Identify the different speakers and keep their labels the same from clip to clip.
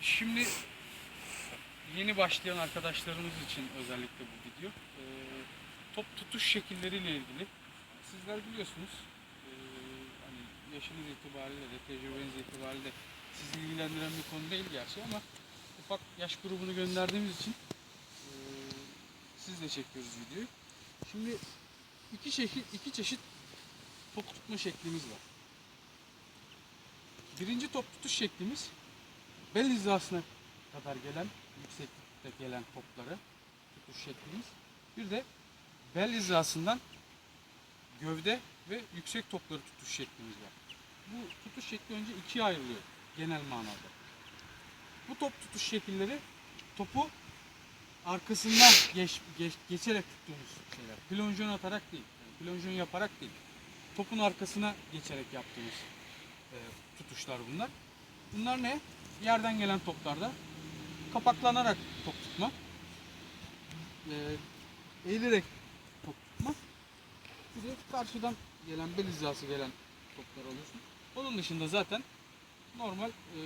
Speaker 1: Şimdi yeni başlayan arkadaşlarımız için özellikle bu video. Ee, top tutuş şekilleriyle ilgili. Sizler biliyorsunuz ee, hani yaşınız itibariyle de tecrübeniz itibariyle sizi ilgilendiren bir konu değil gerçi ama ufak yaş grubunu gönderdiğimiz için ee, sizle çekiyoruz videoyu. Şimdi iki çeşit iki çeşit top tutma şeklimiz var. Birinci top tutuş şeklimiz bel hizasına kadar gelen, yükseklikte gelen topları tutuş şeklimiz. Bir de bel hizasından gövde ve yüksek topları tutuş şeklimiz var. Bu tutuş şekli önce ikiye ayrılıyor genel manada. Bu top tutuş şekilleri topu arkasından geç, geç- geçerek tuttuğumuz şeyler. Plonjon atarak değil, yani plonjon yaparak değil. Topun arkasına geçerek yaptığımız e, tutuşlar bunlar. Bunlar ne? Yerden gelen toplarda kapaklanarak top tutma. E, eğilerek top tutma. Bir de karşıdan gelen bel hizası gelen toplar alıyorsun. Onun dışında zaten normal e,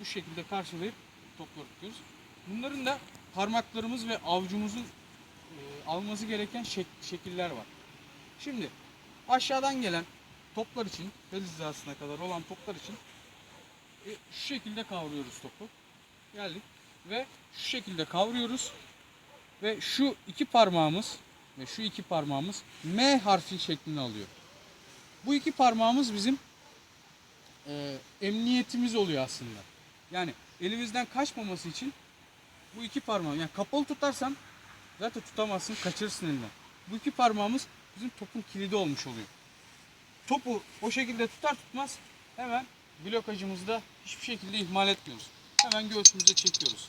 Speaker 1: bu şekilde karşılayıp topları tutuyoruz. Bunların da parmaklarımız ve avucumuzun e, alması gereken şek- şekiller var. Şimdi aşağıdan gelen toplar için, bel hizasına kadar olan toplar için şu şekilde kavruyoruz topu. Geldik ve şu şekilde kavruyoruz ve şu iki parmağımız ve şu iki parmağımız M harfi şeklini alıyor. Bu iki parmağımız bizim e, emniyetimiz oluyor aslında. Yani elimizden kaçmaması için bu iki parmağım yani kapalı tutarsan zaten tutamazsın kaçırırsın elinden. Bu iki parmağımız bizim topun kilidi olmuş oluyor. Topu o şekilde tutar tutmaz hemen blokajımızda hiçbir şekilde ihmal etmiyoruz. Hemen göğsümüze çekiyoruz.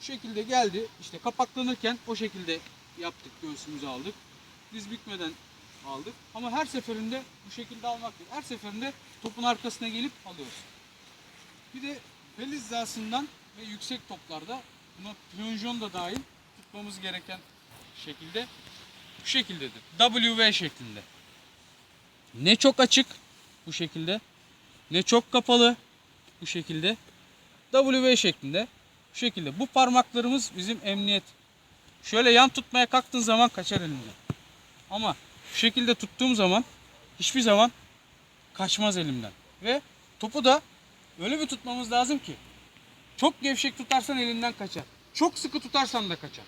Speaker 1: Bu şekilde geldi. işte kapaklanırken o şekilde yaptık. Göğsümüzü aldık. Diz bükmeden aldık. Ama her seferinde bu şekilde almak değil. Her seferinde topun arkasına gelip alıyoruz. Bir de bel hizasından ve yüksek toplarda buna plonjon da dahil tutmamız gereken şekilde bu şekildedir. WV şeklinde. Ne çok açık bu şekilde ne çok kapalı bu şekilde. W şeklinde bu şekilde. Bu parmaklarımız bizim emniyet. Şöyle yan tutmaya kalktığın zaman kaçar elinden. Ama şu şekilde tuttuğum zaman hiçbir zaman kaçmaz elimden. Ve topu da öyle bir tutmamız lazım ki çok gevşek tutarsan elinden kaçar. Çok sıkı tutarsan da kaçar.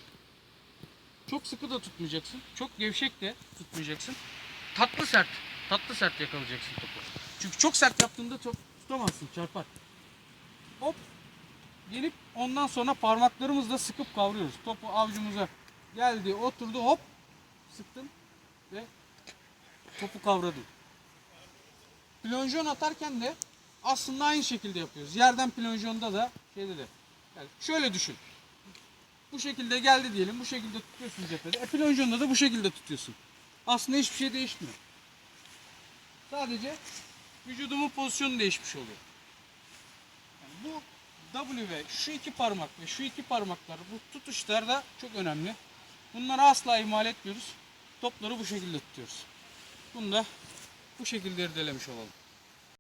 Speaker 1: Çok sıkı da tutmayacaksın. Çok gevşek de tutmayacaksın. Tatlı sert. Tatlı sert yakalayacaksın topu. Çünkü çok sert yaptığında çok tutamazsın. Çarpar. Hop. Gelip ondan sonra parmaklarımızla sıkıp kavruyoruz. Topu avucumuza geldi, oturdu, hop. Sıktın ve topu kavradın. Plonjon atarken de aslında aynı şekilde yapıyoruz. Yerden plonjonda da şeyde de. Yani şöyle düşün. Bu şekilde geldi diyelim. Bu şekilde tutuyorsun cephede. E plonjonda da bu şekilde tutuyorsun. Aslında hiçbir şey değişmiyor. Sadece vücudumun pozisyonu değişmiş oluyor. Yani bu W ve şu iki parmak ve şu iki parmaklar bu tutuşlar da çok önemli. Bunları asla ihmal etmiyoruz. Topları bu şekilde tutuyoruz. Bunu da bu şekilde irdelemiş olalım.